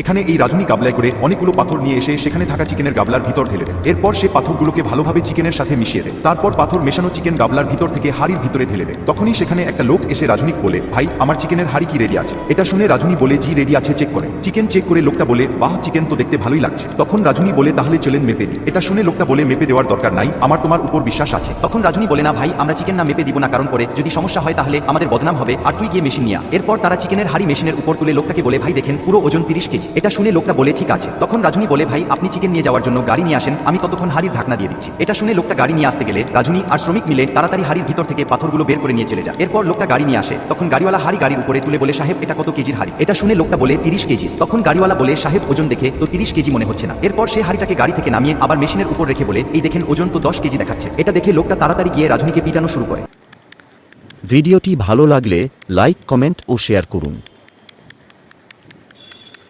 এখানে এই রাজনী গাবলায় করে অনেকগুলো পাথর নিয়ে এসে সেখানে থাকা চিকেনের গাবলার ভিতর ঢেলে দেয়। এরপর সে পাথরগুলোকে ভালোভাবে চিকেনের সাথে মিশিয়ে দেয়। তারপর পাথর মেশানো চিকেন গাবলার ভিতর থেকে হাড়ির ভিতরে ঢেলে দেয়। তখনই সেখানে একটা লোক এসে রাজনীক বলে, ভাই, আমার চিকেনের হাড়ি কি রেডি আছে? এটা শুনে রাজনী বলে, জি রেডি আছে চেক করে। চিকেন চেক করে লোকটা বলে, বাহ, চিকেন তো দেখতে ভালোই লাগছে। তখন রাজনী বলে, তাহলে চলেন মেপে দিই। এটা শুনে লোকটা বলে, মেপে দেওয়ার দরকার নাই, আমার তোমার উপর বিশ্বাস আছে। তখন রাজনী বলে, না, ভাই, আমরা চিকেন না মেপে দিব না, কারণ পরে যদি সমস্যা হয় তাহলে আমাদের বদনাম হবে, আর তুই গিয়ে মেশিন নিয়া এরপর তারা চিকেনের হাড়ি মেশিনের উপর তুলে লোকটাকে বলে, ভাই, দেখেন, পুরো ওজন তিরিশ কেজি। এটা শুনে লোকটা বলে, ঠিক আছে। তখন রাজনী বলে, ভাই, আপনি চিকেন নিয়ে যাওয়ার জন্য গাড়ি নিয়ে আসেন। আমি ততক্ষণ হাড়ির ঢাকনা দিয়ে দিচ্ছি। এটা শুনে লোকটা গাড়ি নিয়ে আসতে গেলে রাজনী আর শ্রমিক মিলে তাড়াতাড়ি হাড়ির ভিতর থেকে পাথরগুলো বের করে নিয়ে চলে যায়। এরপর লোকটা গাড়ি নিয়ে আসে। তখন গাড়িওয়ালা হাড়ি গাড়ির উপরে তুলে বলে, সাহেব, এটা কত কেজির হাড়ি? এটা শুনে লোকটা বলে, তিরিশ কেজি। তখন গাড়িওয়ালা বলে, সাহেব, ওজন দেখে তো তিরিশ কেজি মনে হচ্ছে না। এরপর সে হাড়িটাকে গাড়ি থেকে নামিয়ে আবার মেশিনের উপর রেখে বলে, এই দেখেন, ওজন তো দশ কেজি দেখাচ্ছে। এটা দেখে লোকটা তাড়াতাড়ি গিয়ে রাজনীকে পিটানো শুরু করে। ভিডিওটি ভালো লাগলে লাইক, কমেন্ট ও শেয়ার করুন।